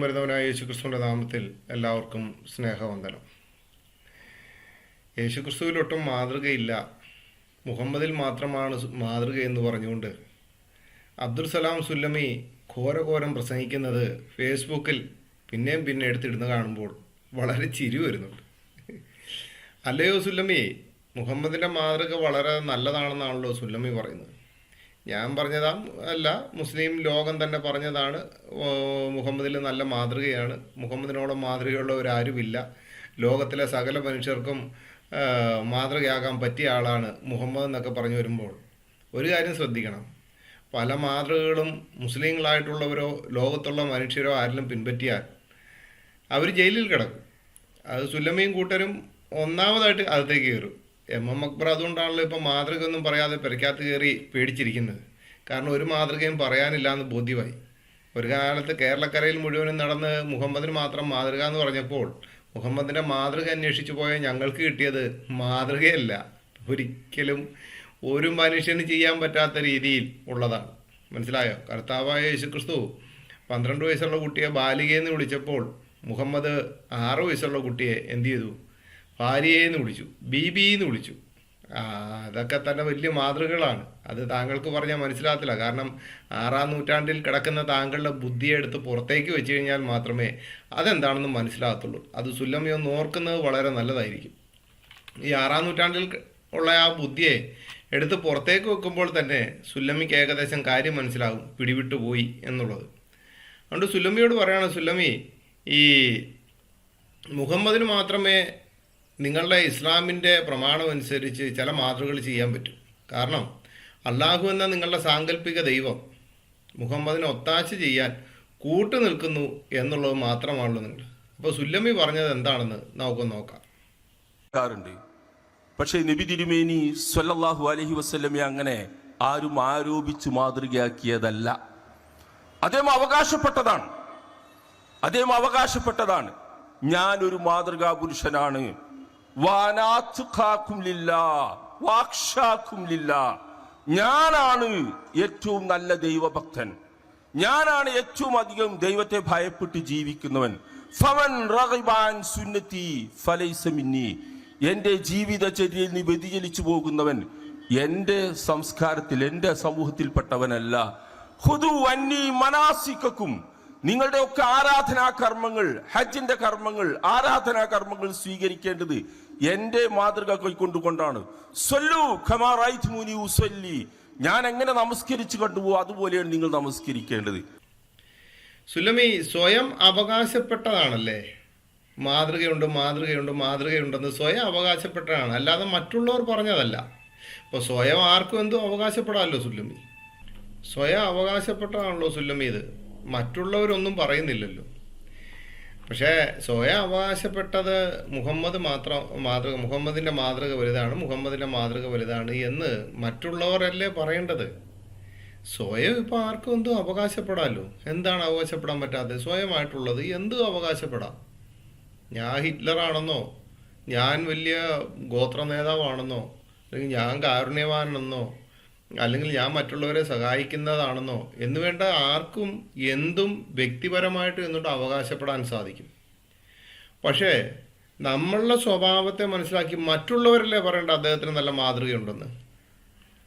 വരുന്നവനായ യേശുക്രിസ്തുവിന്റെ നാമത്തിൽ എല്ലാവർക്കും സ്നേഹവന്ദനം. യേശുക്രിസ്തുവിലൊട്ടും മാതൃകയില്ല. മുഹമ്മദിൽ മാത്രമാണ് മാതൃക എന്ന് പറഞ്ഞുകൊണ്ട് അബ്ദുൽ സലാം സുല്ലമി ഘോരഘോരം പ്രസംഗിക്കുന്നത് ഫേസ്ബുക്കിൽ പിന്നെയും പിന്നെ എടുത്തിടുന്ന കാണുമ്പോൾ വളരെ ചിരി വരുന്നുണ്ട്. അല്ലയോ സുല്ലമി മുഹമ്മദിന്റെ മാതൃക വളരെ നല്ലതാണെന്നാണല്ലോ സുല്ലമി പറയുന്നത്. ഞാൻ പറഞ്ഞതാ അല്ല മുസ്ലിം ലോകം തന്നെ പറഞ്ഞതാണ് മുഹമ്മദിൽ നല്ല മാതൃകയാണ്. മുഹമ്മദിനോളം മാതൃകയുള്ളവരാരുമില്ല ലോകത്തിലെ സകല മനുഷ്യർക്കും മാതൃകയാകാൻ പറ്റിയ ആളാണ് മുഹമ്മദ് എന്നൊക്കെ പറഞ്ഞു വരുമ്പോൾ ഒരു കാര്യം ശ്രദ്ധിക്കണം. പല മാതൃകകളും മുസ്ലിങ്ങളായിട്ടുള്ളവരോ ലോകത്തുള്ള മനുഷ്യരോ ആരെങ്കിലും പിൻപറ്റിയാൽ അവർ ജയിലിൽ കിടക്കും. അത് സുല്ലമ്മയും കൂട്ടരും ഒന്നാമതായിട്ട് അകത്തേക്ക് കയറും. എം എം അക്ബർ അതുകൊണ്ടാണല്ലോ ഇപ്പം മാതൃക ഒന്നും പറയാതെ പെരക്കകത്ത് കയറി പേടിച്ചിരിക്കുന്നത്. കാരണം ഒരു മാതൃകയും പറയാനില്ല എന്ന് ബോധ്യമായി. ഒരു കാലത്ത് കേരളക്കരയിൽ മുഴുവനും നടന്ന് മുഹമ്മദിന് മാത്രം മാതൃക എന്ന് പറഞ്ഞപ്പോൾ മുഹമ്മദിന്റെ മാതൃക അന്വേഷിച്ചു പോയ ഞങ്ങൾക്ക് കിട്ടിയത് മാതൃകയല്ല. ഒരിക്കലും ഒരു മനുഷ്യന് ചെയ്യാൻ പറ്റാത്ത രീതിയിൽ ഉള്ളതാണ്. മനസ്സിലായോ? കർത്താവായ യേശുക്രിസ്തു പന്ത്രണ്ട് വയസ്സുള്ള കുട്ടിയെ ബാലികയെന്ന് വിളിച്ചപ്പോൾ മുഹമ്മദ് ആറ് വയസ്സുള്ള കുട്ടിയെ എന്ത് ചെയ്തു? ഭാര്യയെന്ന് വിളിച്ചു ബീബി എന്ന് വിളിച്ചു അതൊക്കെ തന്നെ വലിയ മാതൃകകളാണ്. അത് താങ്കൾക്ക് പറഞ്ഞാൽ മനസ്സിലാകത്തില്ല. കാരണം ആറാം നൂറ്റാണ്ടിൽ കിടക്കുന്ന താങ്കളുടെ ബുദ്ധിയെ എടുത്ത് പുറത്തേക്ക് വെച്ച് കഴിഞ്ഞാൽ മാത്രമേ അതെന്താണെന്ന് മനസ്സിലാകത്തുള്ളൂ. അത് സുല്ലമയൊന്ന് ഓർക്കുന്നത് വളരെ നല്ലതായിരിക്കും. ഈ ആറാം നൂറ്റാണ്ടിൽ ഉള്ള ആ ബുദ്ധിയെ എടുത്ത് പുറത്തേക്ക് വെക്കുമ്പോൾ തന്നെ സുല്ലമിക്ക് ഏകദേശം കാര്യം മനസ്സിലാകും പിടിവിട്ടു പോയി എന്നുള്ളത്. അതുകൊണ്ട് സുല്ലമിയോട് പറയുകയാണ് സുല്ലമി ഈ മുഹമ്മദിന് മാത്രമേ നിങ്ങളുടെ ഇസ്ലാമിന്റെ പ്രമാണം അനുസരിച്ച് ചില മാതൃകൾ ചെയ്യാൻ പറ്റും. കാരണം അള്ളാഹു എന്ന നിങ്ങളുടെ സാങ്കല്പിക ദൈവം മുഹമ്മദിനെ ഒത്താശ ചെയ്യാൻ കൂട്ടു നിൽക്കുന്നു എന്നുള്ളത് മാത്രമാണല്ലോ നിങ്ങൾ അപ്പോൾ സുല്ലമി പറഞ്ഞത് എന്താണെന്ന് നമുക്ക് നോക്കാം. പക്ഷേ നബി തിരുമേനി സ്വല്ലല്ലാഹു അലഹി വസല്ലമെ അങ്ങനെ ആരും ആരോപിച്ച് മാതൃകയാക്കിയതല്ല. അദ്ദേഹം അവകാശപ്പെട്ടതാണ്. അദ്ദേഹം അവകാശപ്പെട്ടതാണ്. ഞാനൊരു മാതൃകാ പുരുഷനാണ് ഞാനാണ് ഏറ്റവും നല്ല ദൈവഭക്തൻ. ഞാനാണ് ഏറ്റവും അധികം ദൈവത്തെ ഭയപ്പെട്ട് ജീവിക്കുന്നവൻ. ഫവൻ സുന്നത്തി ഫലൈസമിന്നി എന്റെ ജീവിതചര്യയിൽ നീ വ്യതിചലിച്ചു പോകുന്നവൻ എന്റെ സംസ്കാരത്തിൽ എന്റെ സമൂഹത്തിൽപ്പെട്ടവനല്ല. ഹുദു വന്നി മനാസിക്കും നിങ്ങളുടെ ഒക്കെ ആരാധനാ കർമ്മങ്ങൾ ഹജ്ജിന്റെ കർമ്മങ്ങൾ ആരാധനാ കർമ്മങ്ങൾ സ്വീകരിക്കേണ്ടത് എന്റെ മാതൃക കൈക്കൊണ്ടുകൊണ്ടാണ്. ഉസല്ലി. ഞാൻ എങ്ങനെ നമസ്കരിച്ചു കണ്ടുപോകും അതുപോലെയാണ് നിങ്ങൾ നമസ്കരിക്കേണ്ടത്. സുലമി സ്വയം അവകാശപ്പെട്ടതാണല്ലേ? മാതൃകയുണ്ട് മാതൃകയുണ്ട് മാതൃകയുണ്ടെന്ന് സ്വയം അവകാശപ്പെട്ടതാണ്. അല്ലാതെ മറ്റുള്ളവർ പറഞ്ഞതല്ല. ഇപ്പോൾ സ്വയം ആർക്കും എന്തോ അവകാശപ്പെടാമല്ലോ സുല്ലമി സ്വയം അവകാശപ്പെട്ടതാണല്ലോ സുല്ലമി ഇത്. മറ്റുള്ളവരൊന്നും പറയുന്നില്ലല്ലോ. പക്ഷേ സോയ അവകാശപ്പെട്ടത് മുഹമ്മദ് മാത്രം മാതൃക മുഹമ്മദിന്റെ മാതൃക വലുതാണ് മുഹമ്മദിന്റെ മാതൃക വലുതാണ് എന്ന് മറ്റുള്ളവരല്ലേ പറയേണ്ടത്? സ്വയം ഇപ്പോൾ ആർക്കും എന്തും അവകാശപ്പെടാമല്ലോ എന്താണ് അവകാശപ്പെടാൻ പറ്റാത്തത്? സ്വയമായിട്ടുള്ളത് എന്തും അവകാശപ്പെടാം. ഞാൻ ഹിറ്റ്ലറാണെന്നോ ഞാൻ വലിയ ഗോത്ര നേതാവാണെന്നോ അല്ലെങ്കിൽ ഞാൻ കാരുണ്യവാനെന്നോ അല്ലെങ്കിൽ ഞാൻ മറ്റുള്ളവരെ സഹായിക്കുന്നതാണെന്നോ എന്ന് വേണ്ട ആർക്കും എന്തും വ്യക്തിപരമായിട്ട് എന്നിട്ട് അവകാശപ്പെടാൻ സാധിക്കും. പക്ഷേ നമ്മളുടെ സ്വഭാവത്തെ മനസ്സിലാക്കി മറ്റുള്ളവരല്ലേ പറയേണ്ട അദ്ദേഹത്തിന് നല്ല മാതൃകയുണ്ടെന്ന്.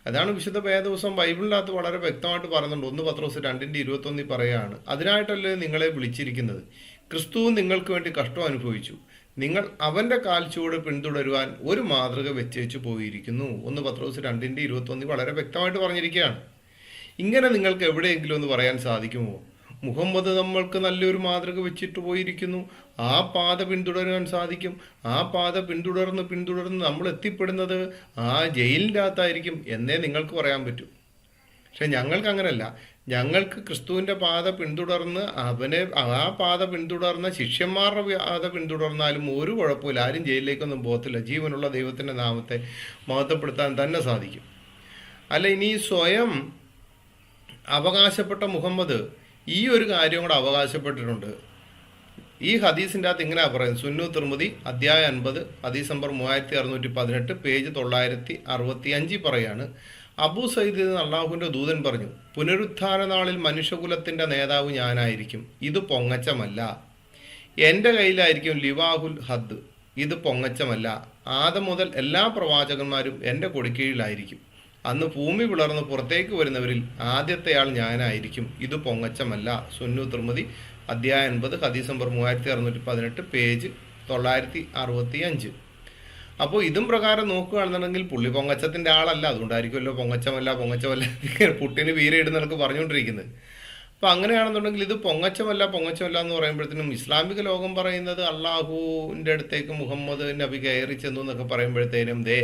അതാണ് വിശുദ്ധ വേദവസം ബൈബിളിനകത്ത് വളരെ വ്യക്തമായിട്ട് പറയുന്നുണ്ട്. ഒന്ന് പത്രോസ് രണ്ടിന്റെ ഇരുപത്തൊന്നിൽ പറയുകയാണ് അതിനായിട്ടല്ലേ നിങ്ങളെ വിളിച്ചിരിക്കുന്നത്? ക്രിസ്തുവും നിങ്ങൾക്ക് വേണ്ടി കഷ്ടം അനുഭവിച്ചു. നിങ്ങൾ അവന്റെ കാൽച്ചുവട് പിന്തുടരുവാൻ ഒരു മാതൃക വെച്ചേച്ചു പോയിരിക്കുന്നു ഒന്ന് പത്രോസ് രണ്ടിന്റെ ഇരുപത്തൊന്നിൽ വളരെ വ്യക്തമായിട്ട് പറഞ്ഞിരിക്കുകയാണ്. ഇങ്ങനെ നിങ്ങൾക്ക് എവിടെയെങ്കിലും ഒന്ന് പറയാൻ സാധിക്കുമോ? മുഹമ്മദ് നമ്മൾക്ക് നല്ലൊരു മാതൃക വെച്ചിട്ട് പോയിരിക്കുന്നു. ആ പാത പിന്തുടരാൻ സാധിക്കും. ആ പാത പിന്തുടർന്ന് പിന്തുടർന്ന് നമ്മൾ എത്തിപ്പെടുന്നത് ആ ജയിലിന്റെ അകത്തായിരിക്കും എന്നേ നിങ്ങൾക്ക് പറയാൻ പറ്റൂ. പക്ഷെ ഞങ്ങൾക്ക് അങ്ങനല്ല ഞങ്ങൾക്ക് ക്രിസ്തുവിന്റെ പാത പിന്തുടർന്ന് അവനെ ആ പാത പിന്തുടർന്ന ശിഷ്യന്മാരുടെ പാത പിന്തുടർന്നാലും ഒരു കുഴപ്പമില്ല ആരും ജയിലിലേക്കൊന്നും പോകത്തില്ല. ജീവനുള്ള ദൈവത്തിന്റെ നാമത്തെ മഹത്വപ്പെടുത്താൻ തന്നെ സാധിക്കും. അല്ല ഇനി സ്വയം അവകാശപ്പെട്ട മുഹമ്മദ് ഈ ഒരു കാര്യം കൂടെ അവകാശപ്പെട്ടിട്ടുണ്ട്. ഈ ഹദീസിന്റെ അകത്ത് ഇങ്ങനെ പറയുന്നത്. സുന്നു തിർമുതി അധ്യായ അൻപത് ഹദീസ് നമ്പർ മൂവായിരത്തി അറുന്നൂറ്റി പതിനെട്ട് പേജ് തൊള്ളായിരത്തി അറുപത്തി അഞ്ചിൽ പറയാണ്. അബു സയ്യിദ് എന്ന് അള്ളാഹുവിന്റെ ദൂതൻ പറഞ്ഞു പുനരുത്ഥാന നാളിൽ മനുഷ്യകുലത്തിന്റെ നേതാവ് ഞാനായിരിക്കും. ഇത് പൊങ്ങച്ചമല്ല. എന്റെ കയ്യിലായിരിക്കും ലിവാഹുൽ ഹദ്. ഇത് പൊങ്ങച്ചമല്ല. ആദം മുതൽ എല്ലാ പ്രവാചകന്മാരും എന്റെ കൊടിക്കീഴിലായിരിക്കും. അന്ന് ഭൂമി പിളർന്ന് പുറത്തേക്ക് വരുന്നവരിൽ ആദ്യത്തെയാൾ ഞാനായിരിക്കും. ഇത് പൊങ്ങച്ചമല്ല. സുന്നു തിർമതി അധ്യായം എൺപത് ഹദീസ് നമ്പർ മൂവായിരത്തി അറുന്നൂറ്റി പതിനെട്ട് പേജ് തൊള്ളായിരത്തി അറുപത്തി അഞ്ച് അപ്പോൾ ഇതും പ്രകാരം നോക്കുകയാണെന്നുണ്ടെങ്കിൽ പുള്ളി പൊങ്ങച്ചത്തിന്റെ ആളല്ല. അതുകൊണ്ടായിരിക്കുമല്ലോ പൊങ്ങച്ചമല്ല പൊങ്ങച്ചമല്ല പുട്ടിന് വീരയിടുന്ന നിനക്ക് പറഞ്ഞുകൊണ്ടിരിക്കുന്നത്. അപ്പോൾ അങ്ങനെയാണെന്നുണ്ടെങ്കിൽ ഇത് പൊങ്ങച്ചമല്ല പൊങ്ങച്ചമല്ല എന്ന് പറയുമ്പോഴത്തേനും ഇസ്ലാമിക ലോകം പറയുന്നത് അള്ളാഹുവിന്റെ അടുത്തേക്ക് മുഹമ്മദ് നബി കയറി ചെന്നു എന്നൊക്കെ പറയുമ്പോഴത്തേനും ദേ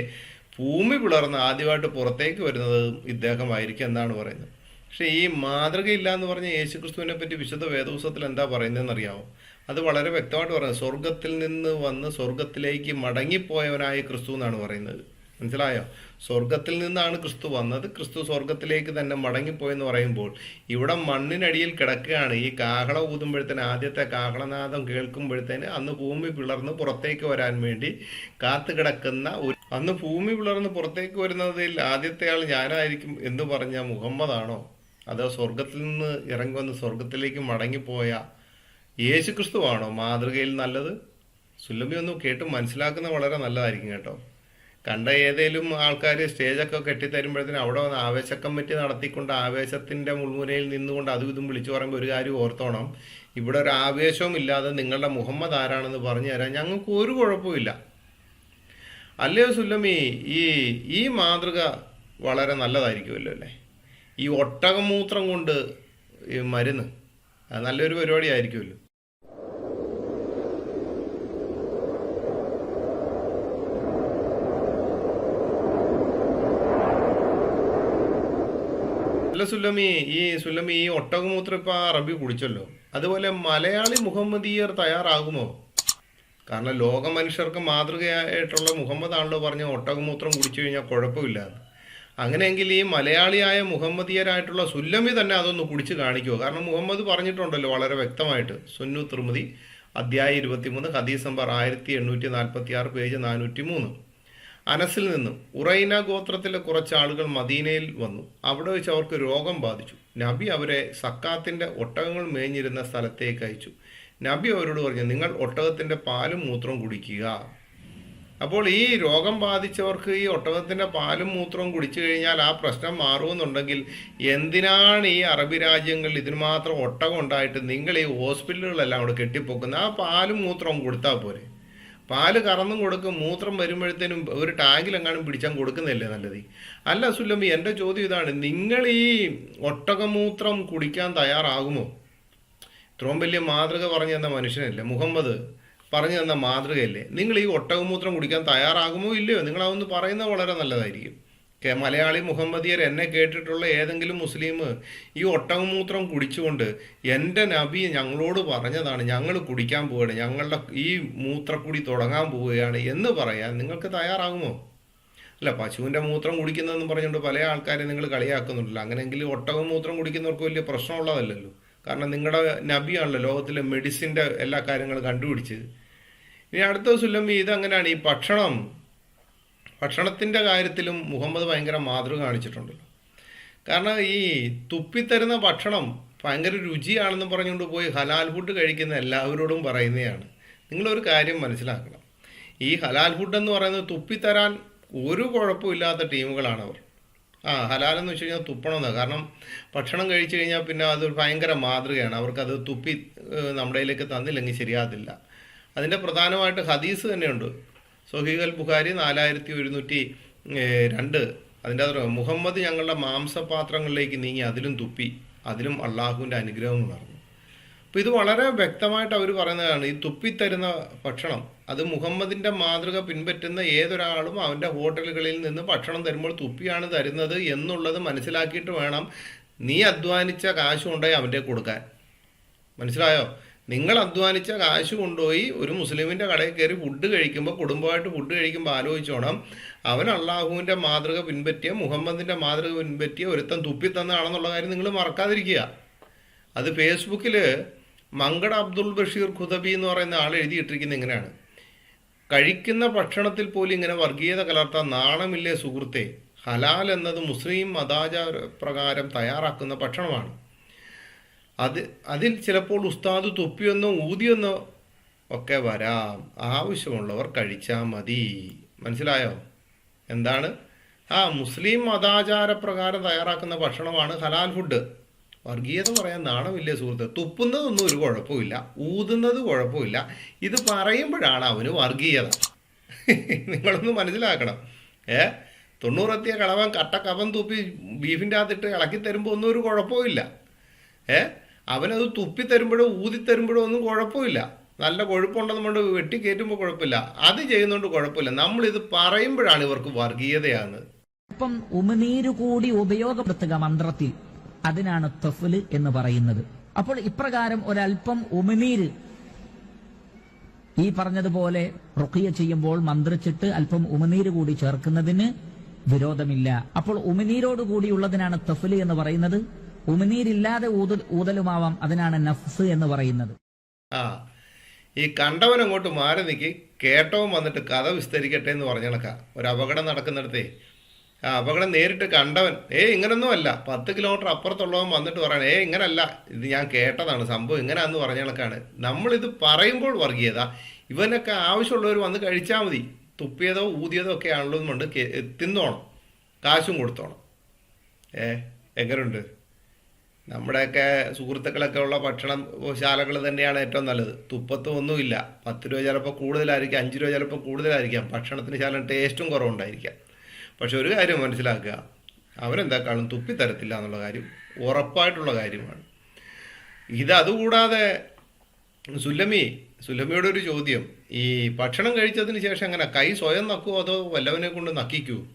ഭൂമി പിളർന്ന് ആദ്യമായിട്ട് പുറത്തേക്ക് വരുന്നത് ഇദ്ദേഹമായിരിക്കും എന്നാണ് പറയുന്നത്. പക്ഷേ ഈ മാതൃകയില്ല എന്ന് പറഞ്ഞ യേശുക്രിസ്തുവിനെ പറ്റി വിശുദ്ധ വേദപുസ്തകത്തിൽ എന്താ പറയുന്നതെന്ന് അറിയാമോ അത് വളരെ വ്യക്തമായിട്ട് പറയുന്നത് സ്വർഗത്തിൽ നിന്ന് വന്ന് സ്വർഗത്തിലേക്ക് മടങ്ങിപ്പോയവനായ ക്രിസ്തു എന്നാണ് പറയുന്നത്. മനസ്സിലായോ? സ്വർഗത്തിൽ നിന്നാണ് ക്രിസ്തു വന്നത്. ക്രിസ്തു സ്വർഗത്തിലേക്ക് തന്നെ മടങ്ങിപ്പോയെന്ന് പറയുമ്പോൾ ഇവിടെ മണ്ണിനടിയിൽ കിടക്കുകയാണ്. ഈ കാഹള ഊതുമ്പോഴത്തേന് ആദ്യത്തെ കാഹളനാദം കേൾക്കുമ്പോഴത്തേന് അന്ന് ഭൂമി പിളർന്ന് പുറത്തേക്ക് വരാൻ വേണ്ടി കാത്തു കിടക്കുന്ന ഒരു അന്ന് ഭൂമി പിളർന്ന് പുറത്തേക്ക് വരുന്നതിൽ ആദ്യത്തെ ആൾ ഞാനായിരിക്കും എന്ന് പറഞ്ഞ മുഹമ്മദാണോ? അതോ സ്വർഗത്തിൽ നിന്ന് ഇറങ്ങി വന്ന് സ്വർഗത്തിലേക്ക് മടങ്ങിപ്പോയ യേശു ക്രിസ്തുവാണോ മാതൃകയിൽ നല്ലത്? സുല്ലഭി ഒന്ന് കേട്ട് മനസ്സിലാക്കുന്ന വളരെ നല്ലതായിരിക്കും കേട്ടോ. കണ്ട ഏതേലും ആൾക്കാർ സ്റ്റേജൊക്കെ കെട്ടിത്തരുമ്പോഴത്തേനും അവിടെ വന്ന് ആവേശ കമ്മിറ്റി നടത്തിക്കൊണ്ട് ആവേശത്തിന്റെ മുൾമുനയിൽ നിന്നുകൊണ്ട് അതും ഇതും വിളിച്ചു പറയുമ്പോൾ ഒരു കാര്യം ഓർത്തോണം. ഇവിടെ ഒരു ആവേശവും ഇല്ലാതെ നിങ്ങളുടെ മുഹമ്മദ് ആരാണെന്ന് പറഞ്ഞു തരാൻ ഞങ്ങൾക്ക് ഒരു കുഴപ്പമില്ല അല്ലയോ സുല്ലമി ഈ ഈ മാതൃക വളരെ നല്ലതായിരിക്കുമല്ലോ അല്ലേ? ഈ ഒട്ടകമൂത്രം കൊണ്ട് ഈ മരുന്ന് അത് നല്ലൊരു പരിപാടി ആയിരിക്കുമല്ലോ അല്ല സുല്ലമി ഈ സുല്ലമി ഈ ഒട്ടകമൂത്രം ഇപ്പൊ അറബി കുടിച്ചല്ലോ. അതുപോലെ മലയാളി മുഹമ്മദീയർ തയ്യാറാകുമോ? കാരണം ലോക മനുഷ്യർക്ക് മാതൃകയായിട്ടുള്ള മുഹമ്മദ് ആണല്ലോ പറഞ്ഞ ഒട്ടകമൂത്രം കുടിച്ചു കഴിഞ്ഞാൽ കുഴപ്പമില്ല. അങ്ങനെയെങ്കിൽ ഈ മലയാളിയായ മുഹമ്മദീയരായിട്ടുള്ള സുല്ലമി തന്നെ അതൊന്ന് കുടിച്ച് കാണിക്കുക കാരണം മുഹമ്മദ് പറഞ്ഞിട്ടുണ്ടല്ലോ വളരെ വ്യക്തമായിട്ട്. സുന്നു തിർമതി അധ്യായം ഇരുപത്തിമൂന്ന് ഹദീസ് നമ്പർ ആയിരത്തി എണ്ണൂറ്റി നാൽപ്പത്തി ആറ് പേജ് നാനൂറ്റി മൂന്ന് അനസിൽ നിന്നും ഉറൈന ഗോത്രത്തിലെ കുറച്ച് ആളുകൾ മദീനയിൽ വന്നു. അവിടെ വെച്ച് അവർക്ക് രോഗം ബാധിച്ചു. നബി അവരെ സക്കാത്തിന്റെ ഒട്ടകങ്ങൾ മേഞ്ഞിരുന്ന സ്ഥലത്തേക്ക് അയച്ചു. നബി അവരോട് പറഞ്ഞു നിങ്ങൾ ഒട്ടകത്തിന്റെ പാലും മൂത്രവും കുടിക്കുക. അപ്പോൾ ഈ രോഗം ബാധിച്ചവർക്ക് ഈ ഒട്ടകത്തിന്റെ പാലും മൂത്രവും കുടിച്ചു കഴിഞ്ഞാൽ ആ പ്രശ്നം മാറുമെന്നുണ്ടെങ്കിൽ എന്തിനാണ് ഈ അറബി രാജ്യങ്ങളിൽ ഇതിന് മാത്രം ഒട്ടകം ഉണ്ടായിട്ട് നിങ്ങൾ ഈ ഹോസ്പിറ്റലുകളെല്ലാം അവിടെ കെട്ടിപ്പൊക്കുന്നത്? ആ പാലും മൂത്രവും കൊടുത്താൽ പോരെ. പാൽ കറന്നും കൊടുക്കും മൂത്രം വരുമ്പോഴത്തേനും ഒരു ടാങ്കിലെങ്ങാനും പിടിച്ചാൽ കൊടുക്കുന്നില്ലേ നല്ലത്? അല്ല സുല്ലമ്പി എന്റെ ചോദ്യം ഇതാണ് നിങ്ങൾ ഈ ഒട്ടകമൂത്രം കുടിക്കാൻ തയ്യാറാകുമോ? ഇത്രയും വലിയ മാതൃക പറഞ്ഞു തന്ന മനുഷ്യനല്ലേ മുഹമ്മദ്. പറഞ്ഞു തന്ന മാതൃകയല്ലേ? നിങ്ങൾ ഈ ഒട്ടകമൂത്രം കുടിക്കാൻ തയ്യാറാകുമോ ഇല്ലയോ? നിങ്ങൾ അതൊന്ന് പറയുന്നത് വളരെ നല്ലതായിരിക്കും. മലയാളി മുഹമ്മദിയർ എന്നെ കേട്ടിട്ടുള്ള ഏതെങ്കിലും മുസ്ലിം ഈ ഒട്ടകമൂത്രം കുടിച്ചുകൊണ്ട് എന്റെ നബി ഞങ്ങളോട് പറഞ്ഞതാണ് ഞങ്ങൾ കുടിക്കാൻ പോവുകയാണ് ഞങ്ങളുടെ ഈ മൂത്രക്കുടി തുടങ്ങാൻ പോവുകയാണ് എന്ന് പറയാൻ നിങ്ങൾക്ക് തയ്യാറാകുമോ? അല്ല പശുവിന്റെ മൂത്രം കുടിക്കുന്നതെന്ന് പറഞ്ഞുകൊണ്ട് പല ആൾക്കാരെ നിങ്ങൾ കളിയാക്കുന്നുണ്ടല്ലോ. അങ്ങനെയെങ്കിൽ ഒട്ടകമൂത്രം കുടിക്കുന്നവർക്ക് വലിയ പ്രശ്നമുള്ളതല്ലല്ലോ. കാരണം നിങ്ങളുടെ നബിയാണല്ലോ ലോകത്തിലെ മെഡിസിന്റെ എല്ലാ കാര്യങ്ങളും കണ്ടുപിടിച്ചത്. ഇനി അടുത്ത സുല്ലമ്മി അങ്ങനെയാണ്. ഈ ഭക്ഷണം ഭക്ഷണത്തിന്റെ കാര്യത്തിലും മുഹമ്മദ് ഭയങ്കര മാതൃക കാണിച്ചിട്ടുണ്ടല്ലോ. കാരണം ഈ തുപ്പിത്തരുന്ന ഭക്ഷണം ഭയങ്കര രുചിയാണെന്ന് പറഞ്ഞുകൊണ്ട് പോയി ഹലാൽ ഫുഡ് കഴിക്കുന്ന എല്ലാവരോടും പറയുന്നതാണ്. നിങ്ങളൊരു കാര്യം മനസ്സിലാക്കണം. ഈ ഹലാൽ ഫുഡ് എന്ന് പറയുന്നത് തുപ്പിത്തരാൻ ഒരു കുഴപ്പമില്ലാത്ത ടീമുകളാണ് അവർ. ആ ഹലാൽ എന്ന് വെച്ച് കഴിഞ്ഞാൽ തുപ്പണമെന്ന്. കാരണം ഭക്ഷണം കഴിച്ചു കഴിഞ്ഞാൽ പിന്നെ അത് ഭയങ്കര മാതൃകയാണ്. അവർക്കത് തുപ്പി നമ്മുടെ തന്നില്ലെങ്കിൽ ശരിയാകത്തില്ല. അതിന്റെ പ്രധാനമായിട്ട് ഹദീസ് തന്നെയുണ്ട്. സൊഹീഖൽ ബുഖാരി നാലായിരത്തി ഒരുന്നൂറ്റി രണ്ട്. അതിന്റെ അത് മുഹമ്മദ് ഞങ്ങളുടെ മാംസപാത്രങ്ങളിലേക്ക് നീങ്ങി അതിലും തുപ്പി അതിലും അള്ളാഹുവിന്റെ അനുഗ്രഹം ഉണർന്നു. അപ്പോൾ ഇത് വളരെ വ്യക്തമായിട്ട് അവർ പറയുന്നതാണ് ഈ തുപ്പിത്തരുന്ന ഭക്ഷണം അത് മുഹമ്മദിന്റെ മാതൃക പിൻപറ്റുന്ന ഏതൊരാളും അവന്റെ ഹോട്ടലുകളിൽ നിന്ന് ഭക്ഷണം തരുമ്പോൾ തുപ്പിയാണ് തരുന്നത് എന്നുള്ളത് മനസ്സിലാക്കിയിട്ട് വേണം നീ അധ്വാനിച്ച കാശ് കൊണ്ടുപോയി അവന്റെ കൊടുക്കാൻ. മനസ്സിലായോ? നിങ്ങൾ അധ്വാനിച്ച കാശ് കൊണ്ടുപോയി ഒരു മുസ്ലിമിന്റെ കടയിൽ കയറി ഫുഡ് കഴിക്കുമ്പോൾ കുടുംബമായിട്ട് ഫുഡ് കഴിക്കുമ്പോൾ ആലോചിച്ചോണം അവൻ അള്ളാഹുവിന്റെ മാതൃക പിൻപറ്റിയ മുഹമ്മദിന്റെ മാതൃക പിൻപറ്റിയ ഒരുത്തൻ തുപ്പി തന്നതാണെന്നുള്ള കാര്യം നിങ്ങൾ മറക്കാതിരിക്കുക. അത് ഫേസ്ബുക്കിൽ മങ്കട അബ്ദുൾ ബഷീർ ഖുദബി എന്ന് പറയുന്ന ആൾ എഴുതിയിട്ടിരിക്കുന്നത് ഇങ്ങനെയാണ്. കഴിക്കുന്ന ഭക്ഷണത്തിൽ പോലും ഇങ്ങനെ വർഗീയത കലർത്താൻ നാണമില്ലേ സുഹൃത്തെ? ഹലാൽ എന്നത് മുസ്ലിം മതാചാര പ്രകാരം തയ്യാറാക്കുന്ന ഭക്ഷണമാണ്. അത് അതിൽ ചിലപ്പോൾ ഉസ്താദ് തുപ്പിയൊന്നോ ഊതിയൊന്നോ ഒക്കെ വരാം. ആവശ്യമുള്ളവർ കഴിച്ചാൽ മതി. മനസ്സിലായോ? എന്താണ്? ആ മുസ്ലിം മതാചാര പ്രകാരം തയ്യാറാക്കുന്ന ഭക്ഷണമാണ് ഹലാൽ ഫുഡ്. വർഗീയത പറയാൻ നാണമില്ല സുഹൃത്ത്? തുപ്പുന്നതൊന്നും ഒരു കുഴപ്പമില്ല. ഊതുന്നത് കുഴപ്പമില്ല. ഇത് പറയുമ്പോഴാണ് അവന് വർഗീയത. നിങ്ങളൊന്ന് മനസ്സിലാക്കണം. ഏ? തൊണ്ണൂറെത്തിയ കളവൻ കട്ട കവൻ തുപ്പി ബീഫിന്റെ അകത്തിട്ട് ഇളക്കി തരുമ്പോൾ ഒന്നും ഒരു കുഴപ്പമില്ല. ഏ? അവനത് തുപ്പി തരുമ്പോഴോ ഊതി തരുമ്പോഴോ ഒന്നും കുഴപ്പമില്ല. നല്ല കൊഴുപ്പുണ്ടെന്ന് കൊണ്ട് വെട്ടി കയറ്റുമ്പോൾ കുഴപ്പമില്ല. അത് ചെയ്യുന്നതുകൊണ്ട് കുഴപ്പമില്ല. നമ്മളിത് പറയുമ്പോഴാണ് ഇവർക്ക് വർഗീയതയാകുന്നത്. ഇപ്പം ഉമിനീര് കൂടി ഉപയോഗപ്പെടുത്തുക മന്ത്രത്തിൽ. അതിനാണ് തഫൽ എന്ന് പറയുന്നത്. അപ്പോൾ ഇപ്രകാരം ഒരൽപ്പം ഉമിനീര് ഈ പറഞ്ഞതുപോലെ റുക്കിയ ചെയ്യുമ്പോൾ മന്ത്രിച്ചിട്ട് അല്പം ഉമിനീര് കൂടി ചേർക്കുന്നതിന് വിരോധമില്ല. അപ്പോൾ ഉമിനീരോട് കൂടിയുള്ളതിനാണ് തഫൽ എന്ന് പറയുന്നത്. ഉമിനീരില്ലാതെ ഊതലുമാവാം അതിനാണ് നഫ്സ് എന്ന് പറയുന്നത്. ആ ഈ കണ്ടവൻ അങ്ങോട്ട് മാറി നിൽക്കി കേട്ടവും വന്നിട്ട് കഥ വിസ്തരിക്കട്ടെ എന്ന് പറഞ്ഞ കണക്കാ ഒരു അപകടം നടക്കുന്നിടത്തേ. ആ അപകടം നേരിട്ട് കണ്ടവൻ ഏ ഇങ്ങനൊന്നും അല്ല പത്ത് കിലോമീറ്റർ അപ്പുറത്തുള്ളവൻ വന്നിട്ട് പറയണേ ഏ ഇങ്ങനല്ല. ഇത് ഞാൻ കേട്ടതാണ്. സംഭവം ഇങ്ങനെയാന്ന് പറഞ്ഞ കണക്കാണ് നമ്മളിത് പറയുമ്പോൾ വർഗീയത. ഇവനൊക്കെ ആവശ്യമുള്ളവർ വന്ന് കഴിച്ചാൽ മതി. തുപ്പിയതോ ഊതിയതോ ഒക്കെ ആണല്ലോ എന്നുണ്ട് തിന്നോണം. കാശും കൊടുത്തോണം. ഏ എങ്ങനെയുണ്ട് നമ്മുടെയൊക്കെ സുഹൃത്തുക്കളൊക്കെ ഉള്ള ഭക്ഷണം ശാലകൾ തന്നെയാണ് ഏറ്റവും നല്ലത്. തുപ്പത്തും ഒന്നുമില്ല. പത്ത് രൂപ ചിലപ്പോൾ കൂടുതലായിരിക്കാം അഞ്ച് രൂപ ചിലപ്പോൾ കൂടുതലായിരിക്കാം. ഭക്ഷണത്തിന് ശാലം ടേസ്റ്റും കുറവുണ്ടായിരിക്കാം. പക്ഷെ ഒരു കാര്യം മനസ്സിലാക്കുക. അവരെന്താക്കാളും തുപ്പി തരത്തില്ല എന്നുള്ള കാര്യം ഉറപ്പായിട്ടുള്ള കാര്യമാണ്. ഇത് സുല്ലമി സുല്ലമിയുടെ ഒരു ചോദ്യം. ഈ ഭക്ഷണം കഴിച്ചതിന് ശേഷം എങ്ങനെ? കൈ സ്വയം നക്കുവോ അതോ വല്ലവനെ കൊണ്ട് നക്കിക്കൂ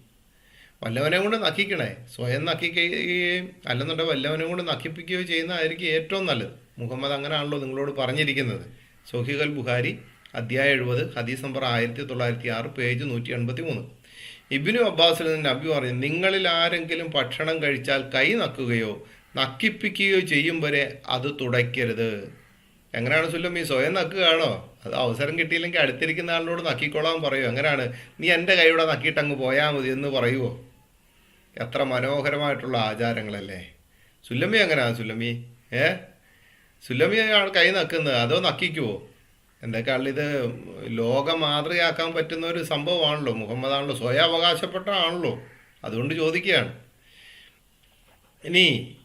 വല്ലവനെ കൊണ്ട് നക്കിക്കണേ. സ്വയം നക്കിക്കുകയും അല്ലെന്നുണ്ടെങ്കിൽ വല്ലവനെ കൊണ്ട് നക്കിപ്പിക്കുകയോ ചെയ്യുന്നതായിരിക്കും ഏറ്റവും നല്ലത്. മുഹമ്മദ് അങ്ങനെയാണല്ലോ നിങ്ങളോട് പറഞ്ഞിരിക്കുന്നത്. സൊഹിഖൽ ബുഹാരി അധ്യായം എഴുപത് ഹദീസ് നമ്പർ ആയിരത്തി തൊള്ളായിരത്തി ആറ് പേജ് നൂറ്റി എൺപത്തി മൂന്ന് ഇബിനു അബ്ബാസിൽ നിന്ന് നബി പറഞ്ഞു നിങ്ങളിൽ ആരെങ്കിലും ഭക്ഷണം കഴിച്ചാൽ കൈ നക്കുകയോ നക്കിപ്പിക്കുകയോ ചെയ്യും വരെ അത് തുടയ്ക്കരുത്. എങ്ങനെയാണ് സുല്ലം ഈ സ്വയം നക്കുകയാണോ? അത് അവസരം കിട്ടിയില്ലെങ്കിൽ അടുത്തിരിക്കുന്ന ആളിനോട് നക്കിക്കോളാൻ പറയൂ? എങ്ങനെയാണ്? നീ എന്റെ കൈയുടെ നക്കിയിട്ട് അങ്ങ് പോയാൽ മതി എന്ന് പറയുമോ എത്ര മനോഹരമായിട്ടുള്ള ആചാരങ്ങളല്ലേ? സുല്ലമ്മി എങ്ങനെയാ സുല്ലമ്മി ഏ? സുല്ലമ്മി ആൾ കൈ നക്കുന്നത് അതോ നക്കിക്കുവോ? എന്തൊക്കെയാണല്ലോ ഇത് ലോക മാതൃകയാക്കാൻ പറ്റുന്ന ഒരു സംഭവമാണല്ലോ. മുഹമ്മദാണല്ലോ സ്വയം അവകാശപ്പെട്ടതാണല്ലോ അതുകൊണ്ട് ചോദിക്കുകയാണ്. ഇനി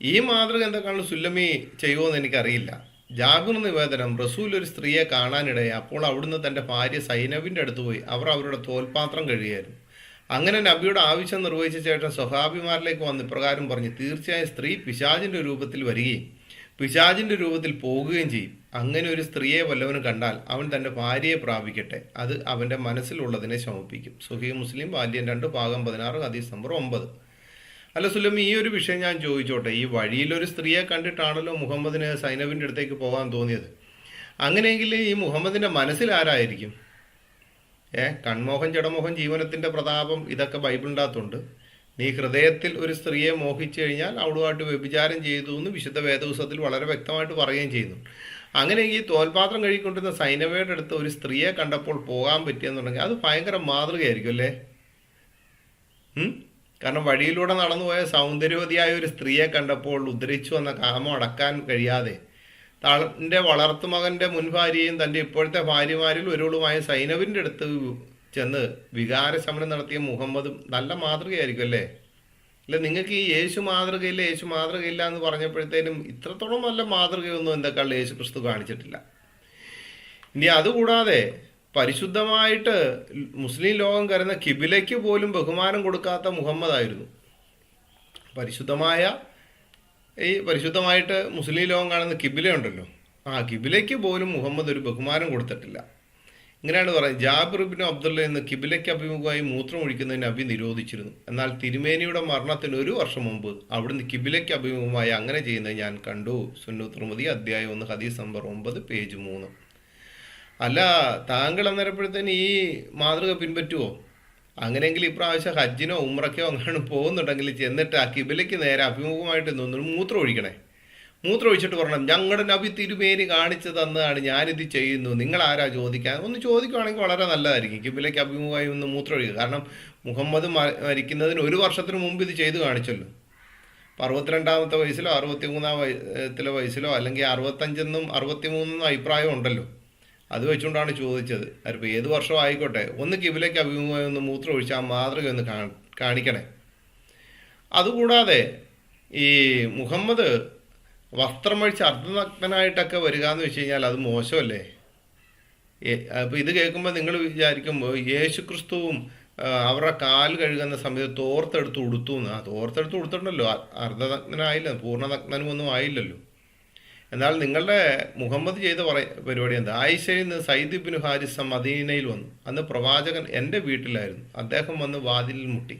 ഈ മാതൃക എന്തൊക്കെയാണല്ലോ സുല്ലമി ചെയ്യുമോയെന്ന് എനിക്കറിയില്ല. ജാഗുർ നിവേദനം റസൂൽ ഒരു സ്ത്രീയെ കാണാനിടയായി. അപ്പോൾ അവിടുന്ന് തന്റെ ഭാര്യ സൈനവിന്റെ അടുത്ത് പോയി. അവർ അവരുടെ തോൽപാത്രം കഴിയായിരുന്നു അങ്ങനെ നബിയുടെ ആവശ്യം നിർവഹിച്ച ശേഷം സ്വഹാബിമാരിലേക്ക് വന്ന് ഇപ്രകാരം പറഞ്ഞു തീർച്ചയായും സ്ത്രീ പിശാജിന്റെ രൂപത്തിൽ വരികയും പിശാജിന്റെ രൂപത്തിൽ പോകുകയും ചെയ്യും. അങ്ങനെ ഒരു സ്ത്രീയെ വല്ലവന് കണ്ടാൽ അവൻ തന്റെ ഭാര്യയെ പ്രാപിക്കട്ടെ. അത് അവന്റെ മനസ്സിലുള്ളതിനെ ശമിപ്പിക്കും. സുഹി മുസ്ലിം ബാല്യം രണ്ട് ഭാഗം പതിനാറ് ഹദീസ് നമ്പർ ഒമ്പത്. അല്ല സുലമി ഈ ഒരു വിഷയം ഞാൻ ചോദിച്ചോട്ടെ. ഈ വഴിയിലൊരു സ്ത്രീയെ കണ്ടിട്ടാണല്ലോ മുഹമ്മദിന് സൈനബിന്റെ അടുത്തേക്ക് പോകാൻ തോന്നിയത്. അങ്ങനെയെങ്കിൽ ഈ മുഹമ്മദിന്റെ മനസ്സിൽ ആരായിരിക്കും? ഏ കൺമോഹൻ ജഡമോഹൻ ജീവനത്തിന്റെ പ്രതാപം ഇതൊക്കെ ബൈബിളിന്റെ അകത്തുണ്ട് നീ ഹൃദയത്തിൽ ഒരു സ്ത്രീയെ മോഹിച്ചു കഴിഞ്ഞാൽ അവളുമായിട്ട് വ്യഭിചാരം ചെയ്തു എന്ന് വിശുദ്ധ വേദപുസ്തകത്തിൽ വളരെ വ്യക്തമായിട്ട് പറയുകയും ചെയ്യുന്നു. അങ്ങനെ ഈ തോൽപാത്രം കഴിക്കൊണ്ടിരുന്ന സൈനവയുടെ അടുത്ത് ഒരു സ്ത്രീയെ കണ്ടപ്പോൾ പോകാൻ പറ്റിയെന്നുണ്ടെങ്കിൽ അത് ഭയങ്കര മാതൃകയായിരിക്കും അല്ലേ? കാരണം വഴിയിലൂടെ നടന്നുപോയ സൗന്ദര്യവതിയായ ഒരു സ്ത്രീയെ കണ്ടപ്പോൾ ഉദ്ധരിച്ചു വന്ന കാമം അടക്കാൻ കഴിയാതെ തന്റെ വളർത്തുമകന്റെ മുൻഭാര്യയും തന്റെ ഇപ്പോഴത്തെ ഭാര്യമാരിൽ ഒരുവളുമായ സൈനവിന്റെ അടുത്ത് ചെന്ന് വികാരശമനം നടത്തിയ മുഹമ്മദും നല്ല മാതൃകയായിരിക്കും അല്ലേ? അല്ല നിങ്ങൾക്ക് ഈ യേശു മാതൃകയില്ല യേശു മാതൃകയില്ല എന്ന് പറഞ്ഞപ്പോഴത്തേനും ഇത്രത്തോളം നല്ല മാതൃകയൊന്നും എന്തൊക്കെയുള്ള യേശു ക്രിസ്തു കാണിച്ചിട്ടില്ല. ഇനി അതുകൂടാതെ പരിശുദ്ധമായിട്ട് മുസ്ലിം ലോകം കരുന്ന കിബിലയ്ക്ക് പോലും ബഹുമാനം കൊടുക്കാത്ത മുഹമ്മദായിരുന്നു. പരിശുദ്ധമായ ഈ പരിശുദ്ധമായിട്ട് മുസ്ലിം ലോകം കാണുന്ന കിബിലയുണ്ടല്ലോ ആ കിബിലയ്ക്ക് പോലും മുഹമ്മദ് ഒരു ബഹുമാനം കൊടുത്തിട്ടില്ല. ഇങ്ങനെയാണ് പറയുന്നത്. ജാബിർ ബിൻ അബ്ദുള്ള എന്ന് കിബിലയ്ക്ക് അഭിമുഖമായി മൂത്രം ഒഴിക്കുന്നതിന് നബി നിരോധിച്ചിരുന്നു. എന്നാൽ തിരുമേനിയുടെ മരണത്തിന് ഒരു വർഷം മുമ്പ് അവിടുന്ന് കിബിലയ്ക്ക് അഭിമുഖമായി അങ്ങനെ ചെയ്യുന്നത് ഞാൻ കണ്ടു. സുന്നു തുറമതി അധ്യായം ഒന്ന് ഹദീസ് നമ്പർ ഒമ്പത് പേജ് മൂന്ന്. അല്ല താങ്കൾ അന്നേരപ്പോഴത്തേന് ഈ മാതൃക പിൻപറ്റുമോ അങ്ങനെയെങ്കിൽ ഇപ്രാവശ്യം ഹജ്ജിനോ ഉമ്രക്കോ അങ്ങനെ പോകുന്നുണ്ടെങ്കിൽ ചെന്നിട്ട് ആ കിബിലയ്ക്ക് നേരെ അഭിമുഖമായിട്ട് നിന്നു മൂത്രം ഒഴിക്കണേ. മൂത്രം ഒഴിച്ചിട്ട് പറയണം ഞങ്ങളുടെ നബി തിരുമേനി കാണിച്ചു തന്നതാണ് ഞാനിത് ചെയ്യുന്നു. നിങ്ങൾ ആരാ ചോദിക്കാൻ? ഒന്ന് ചോദിക്കുവാണെങ്കിൽ വളരെ നല്ലതായിരിക്കും. കിബിലേക്ക് അഭിമുഖമായി ഒന്ന് മൂത്രം ഒഴിക്കുക. കാരണം മുഹമ്മദ് മരിക്കുന്നതിന് ഒരു വർഷത്തിന് മുമ്പ് ഇത് ചെയ്തു കാണിച്ചല്ലോ. അപ്പോൾ അറുപത്തിരണ്ടാമത്തെ വയസ്സിലോ അറുപത്തി മൂന്നാം വയസ്സിലെ വയസ്സിലോ അല്ലെങ്കിൽ അറുപത്തഞ്ചെന്നും അറുപത്തി മൂന്നെന്നും അഭിപ്രായം ഉണ്ടല്ലോ. അത് വെച്ചുകൊണ്ടാണ് ചോദിച്ചത്. അതിപ്പോൾ ഏത് വർഷം ആയിക്കോട്ടെ. ഒന്ന് കിബിലേക്ക് അഭിമുഖമായി ഒന്ന് മൂത്രം ഒഴിച്ച് ആ മാതൃക ഒന്ന് കാണിക്കണേ. അതുകൂടാതെ ഈ മുഹമ്മദ് വസ്ത്രമഴിച്ച് അർദ്ധനഗ്നായിട്ടൊക്കെ വരിക എന്ന് വെച്ച് കഴിഞ്ഞാൽ അത് മോശമല്ലേ? അപ്പോൾ ഇത് കേൾക്കുമ്പോൾ നിങ്ങൾ വിചാരിക്കുമ്പോൾ യേശു ക്രിസ്തുവും അവരുടെ കാൽ കഴുകുന്ന സമയത്ത് തോർത്തെടുത്ത് ഉടുത്തു എന്ന് ആ തോർത്തെടുത്ത് ഉടുത്തിട്ടുണ്ടല്ലോ. അർദ്ധനഗ്നായില്ല പൂർണനഗ്നനും ഒന്നും ആയില്ലല്ലോ. എന്നാൽ നിങ്ങളുടെ മുഹമ്മദ് ചെയ്ത പരിപാടി എന്താ? ആയിഷയിൽ നിന്ന് സയ്യിദ് ബിൻ ഹാരിസ മദീനയിൽ വന്നു. അന്ന് പ്രവാചകൻ എന്റെ വീട്ടിലായിരുന്നു. അദ്ദേഹം വന്ന് വാതിലിൽ മുട്ടി.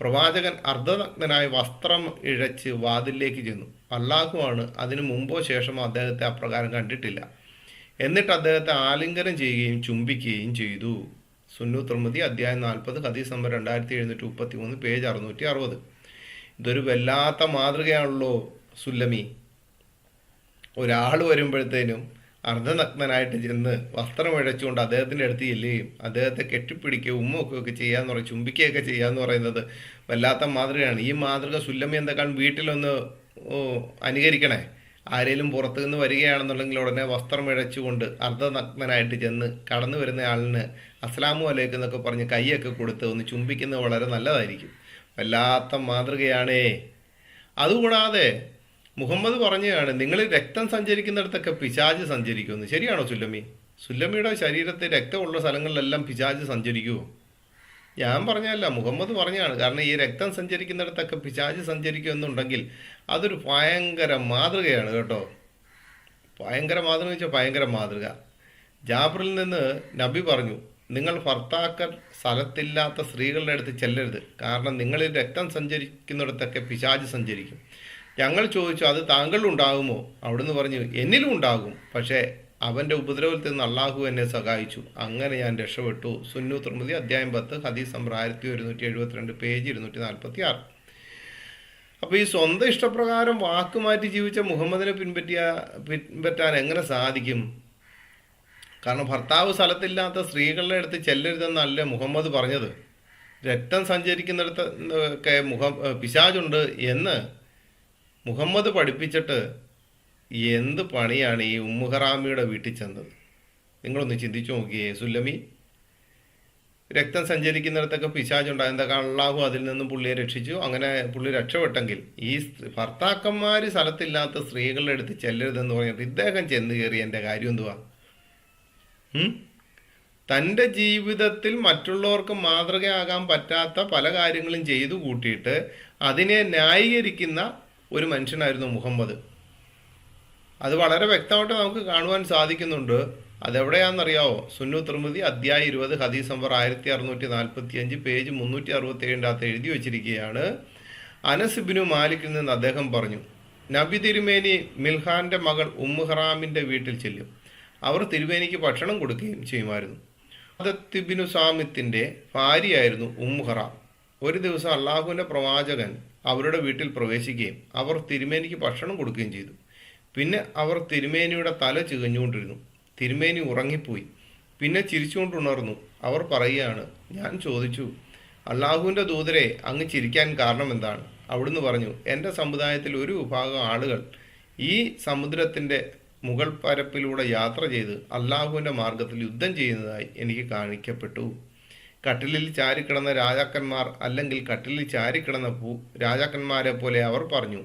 പ്രവാചകൻ അർദ്ധനഗ്നനായ വസ്ത്രം ഇഴച്ച് വാതിലിലേക്ക് ചെന്നു. അള്ളാഹുവാണ് അതിനു മുമ്പോ ശേഷമോ അദ്ദേഹത്തെ അപ്രകാരം കണ്ടിട്ടില്ല. എന്നിട്ട് അദ്ദേഹത്തെ ആലിംഗനം ചെയ്യുകയും ചുംബിക്കുകയും ചെയ്തു. സുന്നു തൃമതി അധ്യായം നാൽപ്പത് ഹദീസ് നമ്പർ രണ്ടായിരത്തി എഴുന്നൂറ്റി മുപ്പത്തി മൂന്ന് പേജ് അറുന്നൂറ്റി അറുപത്. ഇതൊരു വല്ലാത്ത മാതൃകയാണല്ലോ സുല്ലമി. ഒരാൾ വരുമ്പോഴത്തേനും അർദ്ധനഗ്നനായിട്ട് ചെന്ന് വസ്ത്രം ഉഴച്ചുകൊണ്ട് അദ്ദേഹത്തിന്റെ അടുത്ത് ചെല്ലുകയും അദ്ദേഹത്തെ കെട്ടിപ്പിടിക്കുകയും ഉമ്മൊക്കെ ചെയ്യാന്ന് പറയും ചുംബിക്കുകയൊക്കെ ചെയ്യാന്ന് പറയുന്നത് വല്ലാത്ത മാതൃകയാണ്. ഈ മാതൃക സുല്ലമ്മ എന്തൊക്കെയാണ് വീട്ടിലൊന്ന് അനുകരിക്കണേ? ആരെങ്കിലും പുറത്തു നിന്ന് വരികയാണെന്നുണ്ടെങ്കിൽ ഉടനെ വസ്ത്രം ഇഴച്ചുകൊണ്ട് അർദ്ധനഗ്നനായിട്ട് ചെന്ന് കടന്നു വരുന്ന ആളിന് അസ്ലാമു അലൈക്കും എന്നൊക്കെ പറഞ്ഞ് കൈയൊക്കെ കൊടുത്ത് ഒന്ന് ചുംബിക്കുന്നത് വളരെ നല്ലതായിരിക്കും. വല്ലാത്ത മാതൃകയാണേ. അതുകൂടാതെ മുഹമ്മദ് പറഞ്ഞതാണ് നിങ്ങൾ രക്തം സഞ്ചരിക്കുന്നിടത്തൊക്കെ പിശാജ് സഞ്ചരിക്കുമെന്ന്. ശരിയാണോ സുല്ലമി? സുല്ലമിയുടെ ശരീരത്തെ രക്തമുള്ള സ്ഥലങ്ങളിലെല്ലാം പിശാജ് സഞ്ചരിക്കുമോ ഞാൻ പറഞ്ഞല്ല മുഹമ്മദ് പറഞ്ഞാണ് കാരണം ഈ രക്തം സഞ്ചരിക്കുന്നിടത്തൊക്കെ പിശാജ് സഞ്ചരിക്കുമെന്നുണ്ടെങ്കിൽ അതൊരു ഭയങ്കര മാതൃകയാണ് കേട്ടോ. ഭയങ്കര മാതൃക വെച്ചാൽ ഭയങ്കര മാതൃക. ജാബറിൽ നിന്ന് നബി പറഞ്ഞു നിങ്ങൾ ഭർത്താക്കർ സ്ഥലത്തില്ലാത്ത സ്ത്രീകളുടെ അടുത്ത് ചെല്ലരുത്. കാരണം നിങ്ങളിൽ രക്തം സഞ്ചരിക്കുന്നിടത്തൊക്കെ പിശാജ് സഞ്ചരിക്കും. ഞങ്ങൾ ചോദിച്ചു അത് താങ്കളിലുണ്ടാകുമോ? അവിടുന്ന് പറഞ്ഞു എന്നിലും ഉണ്ടാകും പക്ഷേ അവന്റെ ഉപദ്രവത്തിൽ നിന്ന് അള്ളാഹു എന്നെ സഹായിച്ചു. അങ്ങനെ ഞാൻ രക്ഷപ്പെട്ടു. സുന്നു തുർമതി അധ്യായം പത്ത് ഹദീസ് നമ്പർ ആയിരത്തി ഒരുന്നൂറ്റി എഴുപത്തിരണ്ട് പേജ് ഇരുന്നൂറ്റി നാൽപ്പത്തി ആറ് അപ്പോൾ ഈ സ്വന്തം ഇഷ്ടപ്രകാരം വാക്ക് മാറ്റി ജീവിച്ച മുഹമ്മദിനെ പിൻപറ്റിയ പിൻപറ്റാൻ എങ്ങനെ സാധിക്കും? കാരണം ഭർത്താവ് സ്ഥലത്തില്ലാത്ത സ്ത്രീകളുടെ അടുത്ത് ചെല്ലരുതെന്നല്ല മുഹമ്മദ് പറഞ്ഞത്. രക്തം സഞ്ചരിക്കുന്നിടത്ത് മുഖം പിശാചുണ്ട് എന്ന് മുഹമ്മദ് പഠിപ്പിച്ചിട്ട് എന്ത് പണിയാണ് ഈ ഉമ്മുഹറാമിയുടെ വീട്ടിൽ ചെന്നത്? നിങ്ങളൊന്ന് ചിന്തിച്ചു നോക്കിയേ സുല്ലമി. രക്തം സഞ്ചരിക്കുന്നിടത്തൊക്കെ പിശാചുണ്ടായി. എന്താ അള്ളാഹു അതിൽ നിന്നും പുള്ളിയെ രക്ഷിച്ചു? അങ്ങനെ പുള്ളി രക്ഷപ്പെട്ടെങ്കിൽ ഈ ഭർത്താക്കന്മാർ സ്ഥലത്തില്ലാത്ത സ്ത്രീകളുടെ അടുത്ത് ചെല്ലരുതെന്ന് പറഞ്ഞിട്ട് ഇദ്ദേഹം ചെന്ന് കയറി എന്റെ കാര്യം എന്തുവാ? തന്റെ ജീവിതത്തിൽ മറ്റുള്ളവർക്ക് മാതൃകയാകാൻ പറ്റാത്ത പല കാര്യങ്ങളും ചെയ്തു കൂട്ടിയിട്ട് അതിനെ ന്യായീകരിക്കുന്ന ഒരു മനുഷ്യനായിരുന്നു മുഹമ്മദ്. അത് വളരെ വ്യക്തമായിട്ട് നമുക്ക് കാണുവാൻ സാധിക്കുന്നുണ്ട്. അതെവിടെയാണെന്നറിയാവോ? സുന്നു തിരുമതി അധ്യായം ഇരുപത് ഹദീസ് നമ്പർ ആയിരത്തി അറുന്നൂറ്റി നാൽപ്പത്തി അഞ്ച് പേജ് മുന്നൂറ്റി അറുപത്തി ഏഴിന്റെ എഴുതി വച്ചിരിക്കുകയാണ്. അനസിബിനു മാലിക്കിൽ നിന്ന് അദ്ദേഹം പറഞ്ഞു നബി തിരുമേനി മിൽഹാന്റെ മകൾ ഉമ്മുഹറാമിന്റെ വീട്ടിൽ ചെല്ലും. അവർ തിരുമേനിക്ക് ഭക്ഷണം കൊടുക്കുകയും ചെയ്യുമായിരുന്നു. അദത്തിബിനു സാമിത്തിന്റെ ഭാര്യയായിരുന്നു ഉമ്മുഹറാം. ഒരു ദിവസം അള്ളാഹുവിന്റെ പ്രവാചകൻ അവരുടെ വീട്ടിൽ പ്രവേശിക്കുകയും അവർ തിരുമേനിക്ക് ഭക്ഷണം കൊടുക്കുകയും ചെയ്തു. പിന്നെ അവർ തിരുമേനിയുടെ തല ചികഞ്ഞുകൊണ്ടിരുന്നു. തിരുമേനി ഉറങ്ങിപ്പോയി. പിന്നെ ചിരിച്ചുകൊണ്ട് ഉണർന്നു അവർ പറയുകയാണ് ഞാൻ ചോദിച്ചു അള്ളാഹുവിന്റെ ദൂതരെ അങ്ങ് ചിരിക്കാൻ കാരണം എന്താണ്? അവിടുന്ന് പറഞ്ഞു എന്റെ സമുദായത്തിൽ ഒരു വിഭാഗം ആളുകൾ ഈ സമുദ്രത്തിന്റെ മുകൾ പരപ്പിലൂടെ യാത്ര ചെയ്ത് അള്ളാഹുവിന്റെ മാർഗത്തിൽ യുദ്ധം ചെയ്യുന്നതായി എനിക്ക് കാണിക്കപ്പെട്ടു. കട്ടിലിൽ ചാരിക്കിടന്ന രാജാക്കന്മാർ അല്ലെങ്കിൽ കട്ടിലിൽ ചാരിക്കിടന്ന പൂ രാജാക്കന്മാരെ പോലെ അവർ പറഞ്ഞു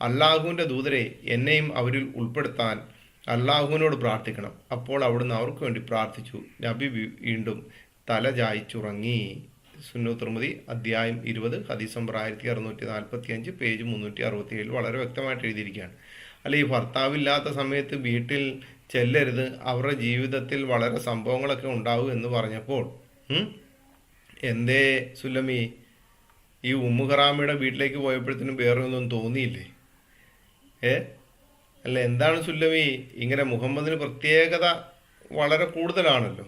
അള്ളാഹുവിന്റെ ദൂതരെ എന്നെയും അവരിൽ ഉൾപ്പെടുത്താൻ അള്ളാഹുവിനോട് പ്രാർത്ഥിക്കണം. അപ്പോൾ അവിടുന്ന് അവർക്ക് വേണ്ടി പ്രാർത്ഥിച്ചു. നബി വീണ്ടും തല ചായ്ച്ചുറങ്ങി. സുന്നു തുറമുതി അധ്യായം ഇരുപത് ഹദീസ് നമ്പർ ആയിരത്തി അറുന്നൂറ്റി നാൽപ്പത്തി അഞ്ച് പേജ് മുന്നൂറ്റി അറുപത്തി ഏഴിൽ വളരെ വ്യക്തമായിട്ട് എഴുതിയിരിക്കുകയാണ്. അല്ല ഈ ഭർത്താവില്ലാത്ത സമയത്ത് വീട്ടിൽ ചെല്ലരുത്. അവരുടെ ജീവിതത്തിൽ വളരെ സംഭവങ്ങളൊക്കെ ഉണ്ടാവും എന്ന് പറഞ്ഞപ്പോൾ എന്തേ സുലമി ഈ ഉമ്മുഖറാമയുടെ വീട്ടിലേക്ക് പോയപ്പോഴത്തേനും വേറെ ഒന്നും തോന്നിയില്ലേ? ഏ? അല്ല എന്താണ് സുല്ലമി ഇങ്ങനെ മുഹമ്മദിന് പ്രത്യേകത വളരെ കൂടുതലാണല്ലോ.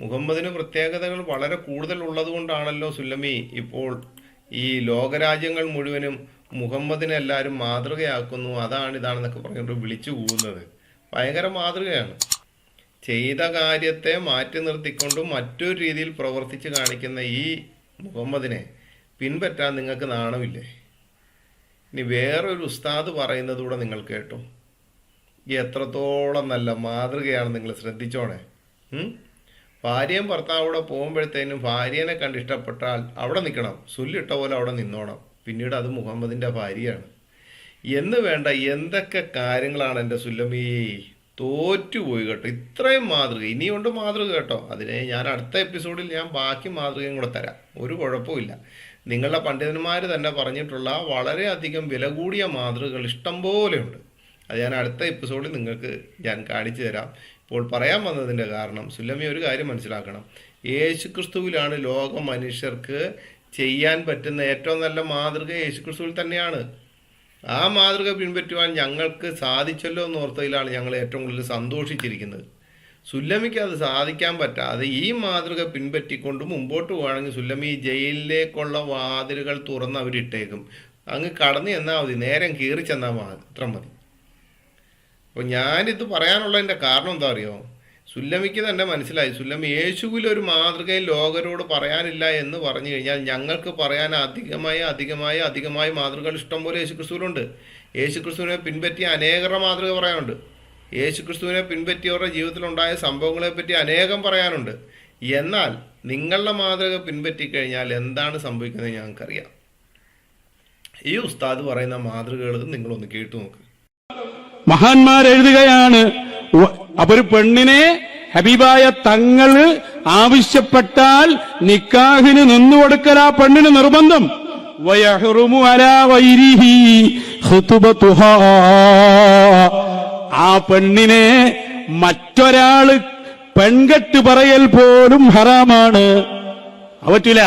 മുഹമ്മദിന് പ്രത്യേകതകൾ വളരെ കൂടുതൽ ഉള്ളത് കൊണ്ടാണല്ലോ സുല്ലമി ഇപ്പോൾ ഈ ലോകരാജ്യങ്ങൾ മുഴുവനും മുഹമ്മദിനെ എല്ലാവരും മാതൃകയാക്കുന്നു. അതാണ് ഇതാണെന്നൊക്കെ പറഞ്ഞുകൊണ്ട് വിളിച്ചു പോകുന്നത് ഭയങ്കര മാതൃകയാണ്. ചെയ്ത കാര്യത്തെ മാറ്റി നിർത്തിക്കൊണ്ടും മറ്റൊരു രീതിയിൽ പ്രവർത്തിച്ച് കാണിക്കുന്ന ഈ മുഹമ്മദിനെ പിൻപറ്റാൻ നിങ്ങൾക്ക് നാണമില്ലേ? ഇനി വേറൊരു ഉസ്താദ് പറയുന്നത് കൂടെ നിങ്ങൾ കേട്ടു. എത്രത്തോളം നല്ല മാതൃകയാണ് നിങ്ങൾ ശ്രദ്ധിച്ചോണേ? ഭാര്യയും ഭർത്താവൂടെ പോകുമ്പോഴത്തേനും ഭാര്യനെ കണ്ട് ഇഷ്ടപ്പെട്ടാൽ അവിടെ നിൽക്കണം. സുല്ലിട്ട പോലെ അവിടെ നിന്നോണം. പിന്നീട് അത് മുഹമ്മദിന്റെ ഭാര്യയാണ്. എന്ന് വേണ്ട എന്തൊക്കെ കാര്യങ്ങളാണ് എന്റെ സുല്ലമീ? തോറ്റുപോയി കേട്ടോ. ഇത്രയും മാതൃക. ഇനിയുണ്ട് മാതൃക കേട്ടോ. അതിനെ ഞാൻ അടുത്ത എപ്പിസോഡിൽ ഞാൻ ബാക്കി മാതൃകയും കൂടെ തരാം. ഒരു കുഴപ്പമില്ല നിങ്ങളുടെ പണ്ഡിതന്മാർ തന്നെ പറഞ്ഞിട്ടുള്ള വളരെയധികം വില കൂടിയ മാതൃകകൾ ഇഷ്ടം പോലെയുണ്ട് അത് ഞാൻ അടുത്ത എപ്പിസോഡിൽ നിങ്ങൾക്ക് ഞാൻ കാണിച്ചു തരാം. ഇപ്പോൾ പറയാൻ വന്നതിന്റെ കാരണം സുല്ലമി ഒരു കാര്യം മനസ്സിലാക്കണം. യേശുക്രിസ്തുവിലാണ് ലോക മനുഷ്യർക്ക് ചെയ്യാൻ പറ്റുന്ന ഏറ്റവും നല്ല മാതൃക യേശുക്രിസ്തുവിൽ തന്നെയാണ്. ആ മാതൃക പിൻപറ്റുവാൻ ഞങ്ങൾക്ക് സാധിച്ചല്ലോ എന്ന് ഓർത്തതിലാണ് ഞങ്ങൾ ഏറ്റവും കൂടുതൽ സന്തോഷിച്ചിരിക്കുന്നത്. സുല്ലമിക്ക് അത് സാധിക്കാൻ പറ്റാതെ ഈ മാതൃക പിൻപറ്റിക്കൊണ്ട് മുമ്പോട്ട് പോവുകയാണെങ്കിൽ സുല്ലമി ജയിലിലേക്കുള്ള വാതിലുകൾ തുറന്ന് അവരിട്ടേക്കും. അങ്ങ് കടന്നു ചെന്നാൽ മതി. നേരം കീറി ചെന്നാൽ മാത്രം മതി. അപ്പോൾ ഞാനിത് പറയാനുള്ളതിന്റെ കാരണം എന്താ അറിയോ? സുല്ലമിക്ക് തന്നെ മനസ്സിലായി. സുല്ലമി യേശുവിൽ ഒരു മാതൃകയിൽ ലോകരോട് പറയാനില്ല എന്ന് പറഞ്ഞു കഴിഞ്ഞാൽ ഞങ്ങൾക്ക് പറയാൻ അധികമായി അധികമായി അധികമായി മാതൃകകൾ ഇഷ്ടംപോലെ യേശുക്രിസ്തുവിലുണ്ട് യേശുക്രിസ്തുവിനെ പിൻപറ്റിയ അനേകരുടെ മാതൃക പറയാനുണ്ട്. യേശുക്രിസ്തുവിനെ പിൻപറ്റിയവരുടെ ജീവിതത്തിലുണ്ടായ സംഭവങ്ങളെ പറ്റി അനേകം പറയാനുണ്ട്. എന്നാൽ നിങ്ങളുടെ മാതൃക പിൻപറ്റി കഴിഞ്ഞാൽ എന്താണ് സംഭവിക്കുന്നത് ഞങ്ങൾക്കറിയാം. ഈ ഉസ്താദ് പറയുന്ന മാതൃകകൾ നിങ്ങളൊന്ന് കേട്ടു നോക്ക്. മഹാന്മാരെഴുതുകയാണ് അപ്പൊ ഒരു പെണ്ണിനെ ഹബീബായ തങ്ങൾ ആവശ്യപ്പെട്ടാൽ നിക്കാഹിന് നിന്നുകൊടുക്കൽ ആ പെണ്ണിന് നിർബന്ധം. ആ പെണ്ണിനെ മറ്റൊരാൾ പെൺകെട്ട് പറയൽ പോലും ഹറാമാണ്. പറ്റൂല.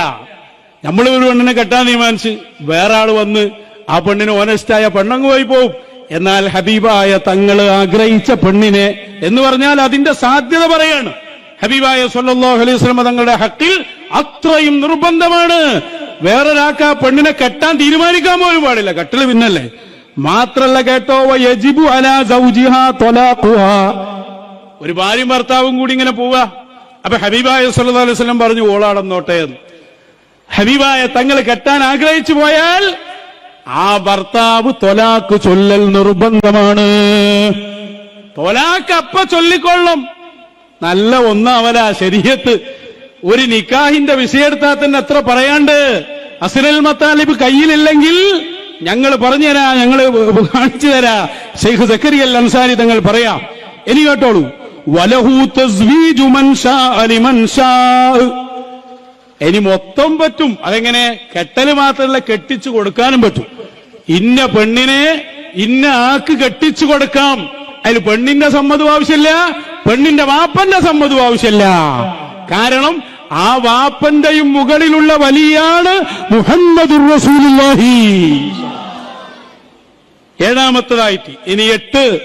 നമ്മൾ ഒരു പെണ്ണിനെ കെട്ടാൻ തീരുമാനിച്ച് വേറെ ആൾ വന്ന് ആ പെണ്ണിന് ഓനസ്റ്റായ പെണ്ണങ്ങ് പോയി പോവും. എന്നാൽ ഹബീബായ തങ്ങൾ ആഗ്രഹിച്ച പെണ്ണിനെ എന്ന് പറഞ്ഞാൽ അതിന്റെ സാധ്യത പറയാണ്. ഹബീബായ സല്ലല്ലാഹു അലൈഹി വസല്ലം തങ്ങളുടെ ഹക്കിൽ അത്രയും നിർബന്ധമാണ്. വേറൊരാൾക്ക് ആ പെണ്ണിനെ കെട്ടാൻ തീരുമാനിക്കാൻ പോലും പാടില്ല. കെട്ടൽ പിന്നല്ലേ? മാത്രല്ല കേട്ടോ യജിബു അലാ സൗജിഹാ തൊലാഖുഹാ. ഒരു ഭാര്യയും ഭർത്താവും കൂടി ഇങ്ങനെ പോവാ അപ്പൊ ഹബീബായ സല്ലല്ലാഹു അലൈഹി വസല്ലം പറഞ്ഞു ഓളാടന്നോട്ടെ എന്ന്. ഹബീബായ തങ്ങൾ കെട്ടാൻ ആഗ്രഹിച്ചു പോയാൽ ആ ഭർത്താവ് തൊലാക്ക് ചൊല്ലൽ നിർബന്ധമാണ്. തൊലാക്ക് അപ്പ ചൊല്ലിക്കൊള്ളും. നല്ല ഒന്നാവല ശരീരത്ത്. ഒരു നിക്കാഹിന്റെ വിഷയെടുത്താൽ തന്നെ എത്ര പറയാണ്ട്? അസിനൽ മത്താലിബ് കയ്യിലില്ലെങ്കിൽ ഞങ്ങൾ പറഞ്ഞുതരാ ഞങ്ങൾ കാണിച്ചു തരാ. ഷെയ്ഖ് സക്കരി അൽ അൻസാരി തങ്ങൾ പറയാം ഇനി കേട്ടോളൂ. വലഹു തസ്വീജു മൻഷാ അലി ലിമൻ ഷാ. ഇനി മൊത്തം പറ്റും. അതെങ്ങനെ? കെട്ടൽ മാത്രമല്ല കെട്ടിച്ചു കൊടുക്കാനും പറ്റും. ഇന്ന പെണ്ണിനെ ഇന്ന ആക്ക് കെട്ടിച്ചു കൊടുക്കാം. അതിൽ പെണ്ണിന്റെ സമ്മതം ആവശ്യമില്ല പെണ്ണിന്റെ വാപ്പന്റെ സമ്മതം ആവശ്യമില്ല. കാരണം ആ വാപ്പന്റെയും മുകളിലുള്ള വലിയാണ് മുഹമ്മദുർ റസൂലുള്ളാഹി. ഏഴാമത്തതായിട്ട് ഇനി എട്ട്.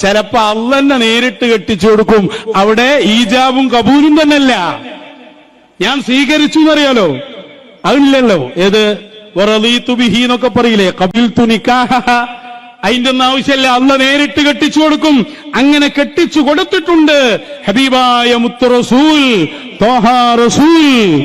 ചിലപ്പോ അള്ളന്നെ നേരിട്ട് കെട്ടിച്ചു കൊടുക്കും. അവിടെ ഈജാബും കബൂലും തന്നെയല്ല. ഞാൻ സ്വീകരിച്ചു എന്നറിയാലോ? അതില്ലല്ലോ ഏത്? ബിഹി പറയില്ലേ? കബിൽ തുനിക്കാഹ അതിന്റെ ഒന്നും ആവശ്യമല്ല. അല്ല നേരിട്ട് കെട്ടിച്ചു കൊടുക്കും. അങ്ങനെ കെട്ടിച്ചു കൊടുത്തിട്ടുണ്ട്. ഹബീബായ മുത്ത് റസൂൽ റസൂൽ.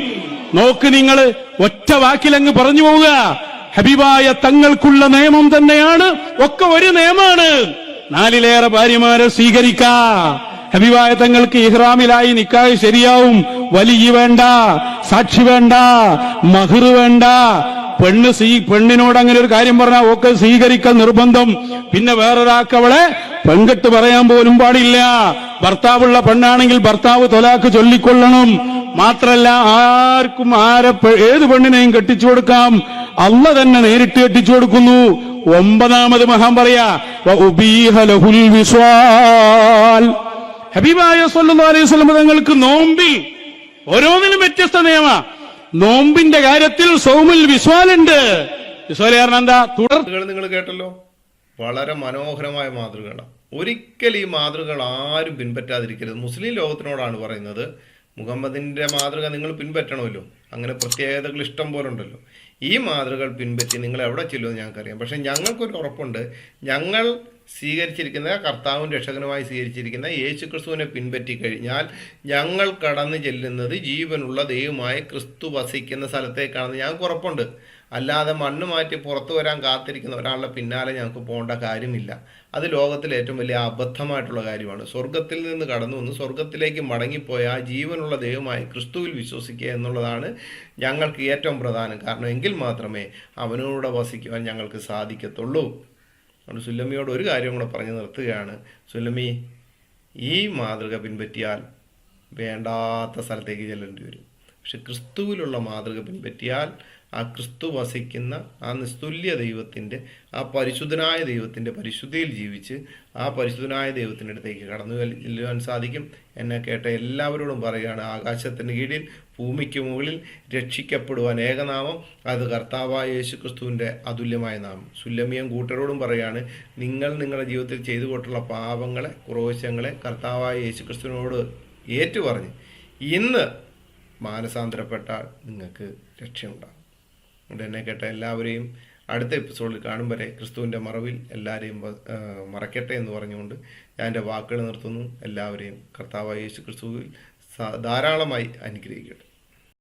നോക്ക് നിങ്ങൾ ഒറ്റ വാക്കിലങ്ങ് പറഞ്ഞു പോവുക. ഹബീബായ തങ്ങൾക്കുള്ള നിയമം തന്നെയാണ്. ഒക്കെ ഒരു നിയമമാണ്. നാലിലേറെ ഭാര്യമാരെ സ്വീകരിക്കാ. ഹബീബായ ഇഹ്റാമിലായി നിക്കാഹ് ശരിയാവും. വലിയ വേണ്ട സാക്ഷി വേണ്ട മഹർ വേണ്ട. പെണ്ണ് സ്വീ പെണ്ണിനോട് അങ്ങനെ ഒരു കാര്യം പറഞ്ഞാൽ ഒക്കെ സ്വീകരിക്കൽ നിർബന്ധം. പിന്നെ വേറൊരാൾക്ക് അവളെ പെൺകെട്ട് പറയാൻ പോലും പാടില്ല. ഭർത്താവുള്ള പെണ്ണാണെങ്കിൽ ഭർത്താവ് തൊലാക്ക് ചൊല്ലിക്കൊള്ളണം. മാത്രല്ല ആർക്കും ആരെ ഏത് പെണ്ണിനെയും കെട്ടിച്ചു കൊടുക്കാം. അല്ല തന്നെ നേരിട്ട് കെട്ടിച്ചു കൊടുക്കുന്നു. ഒമ്പതാമത് മഹാൻ പറയാ വിസ്വാൽ. ഹബീബായ തങ്ങൾക്ക് നോമ്പിൽ ഓരോന്നിനും വ്യത്യസ്ത നിയമ. നോമ്പിന്റെ കാര്യത്തിൽ സൗമുൽ വിസ്വാലുണ്ട്. വിസ്വാൽ കാരണം എന്താ? തുടർ നിങ്ങൾ കേട്ടല്ലോ. വളരെ മനോഹരമായ മാതൃകകളാണ് ഒരിക്കൽ ഈ മാതൃകകൾ ആരും പിൻപറ്റാതിരിക്കരുത്. മുസ്ലിം ലോകത്തിനോടാണ് പറയുന്നത് മുഹമ്മദിന്റെ മാതൃക നിങ്ങൾ പിൻപറ്റണമല്ലോ. അങ്ങനെ പ്രത്യേകതകൾ ഇഷ്ടം പോലെ ഉണ്ടല്ലോ. ഈ മാതൃകൾ പിൻപറ്റി നിങ്ങൾ എവിടെ ചെല്ലുമെന്ന് ഞങ്ങൾക്കറിയാം. പക്ഷേ ഞങ്ങൾക്കൊരു ഉറപ്പുണ്ട്. ഞങ്ങൾ സ്വീകരിച്ചിരിക്കുന്ന കർത്താവും രക്ഷകനുമായി സ്വീകരിച്ചിരിക്കുന്ന യേശു ക്രിസ്തുവിനെ പിൻപറ്റി കഴിഞ്ഞാൽ ഞങ്ങൾ കടന്നു ചെല്ലുന്നത് ജീവനുള്ള ദൈവമായ ക്രിസ്തു വസിക്കുന്ന സ്ഥലത്തേക്കാണെന്ന് ഞങ്ങൾക്ക് ഉറപ്പുണ്ട്. അല്ലാതെ മണ്ണ് മാറ്റി പുറത്തു വരാൻ കാത്തിരിക്കുന്ന ഒരാളുടെ പിന്നാലെ ഞങ്ങൾക്ക് പോകേണ്ട കാര്യമില്ല. അത് ലോകത്തിലെ ഏറ്റവും വലിയ അബദ്ധമായിട്ടുള്ള കാര്യമാണ്. സ്വർഗത്തിൽ നിന്ന് കടന്നു വന്ന് സ്വർഗത്തിലേക്ക് മടങ്ങിപ്പോയ ആ ജീവനുള്ള ദൈവമായി ക്രിസ്തുവിൽ വിശ്വസിക്കുക എന്നുള്ളതാണ് ഞങ്ങൾക്ക് ഏറ്റവും പ്രധാനം. കാരണം എങ്കിൽ മാത്രമേ അവനോട് വസിക്കുവാൻ ഞങ്ങൾക്ക് സാധിക്കത്തുള്ളൂ. അതുകൊണ്ട് സുല്ലമിയോട് ഒരു കാര്യം കൂടെ പറഞ്ഞു നിർത്തുകയാണ്. സുല്ലമി ഈ മാതൃക പിൻപറ്റിയാൽ വേണ്ടാത്ത സ്ഥലത്തേക്ക് ചെല്ലേണ്ടി വരും. പക്ഷെ ക്രിസ്തുവിലുള്ള മാതൃക പിൻപറ്റിയാൽ ആ ക്രിസ്തു വസിക്കുന്ന ആ നിസ്തുല്യ ദൈവത്തിന്റെ ആ പരിശുദ്ധനായ ദൈവത്തിന്റെ പരിശുദ്ധിയിൽ ജീവിച്ച് ആ പരിശുദ്ധനായ ദൈവത്തിന്റെ അടുത്തേക്ക് കടന്നു ചെല്ലുവാൻ സാധിക്കും. എന്നെ കേട്ട എല്ലാവരോടും പറയുകയാണ് ആകാശത്തിന് കീഴിൽ ഭൂമിക്ക് മുകളിൽ രക്ഷിക്കപ്പെടുവാൻ ഏകനാമം അത് കർത്താവായ യേശു ക്രിസ്തുവിന്റെ അതുല്യമായ നാമം. സുല്ലമിയം കൂട്ടരോടും പറയുകയാണ് നിങ്ങൾ നിങ്ങളുടെ ജീവിതത്തിൽ ചെയ്തു കൊണ്ടുള്ള പാപങ്ങളെ കുറവശങ്ങളെ കർത്താവായ യേശു ക്രിസ്തുവിനോട് ഏറ്റുപറഞ്ഞ് ഇന്ന് മാനസാന്തരപ്പെട്ടാൽ നിങ്ങൾക്ക് രക്ഷയുണ്ടാകും. അതുകൊണ്ട് എന്നെ കേട്ട എല്ലാവരെയും അടുത്ത എപ്പിസോഡിൽ കാണും വരെ ക്രിസ്തുവിന്റെ മറവിൽ എല്ലാവരെയും മറക്കട്ടെ എന്ന് പറഞ്ഞുകൊണ്ട് ഞാൻ എന്റെ വാക്കുകൾ നിർത്തുന്നു. എല്ലാവരെയും കർത്താവായ യേശു ക്രിസ്തുവിൽ ധാരാളമായി അനുഗ്രഹിക്കട്ടെ.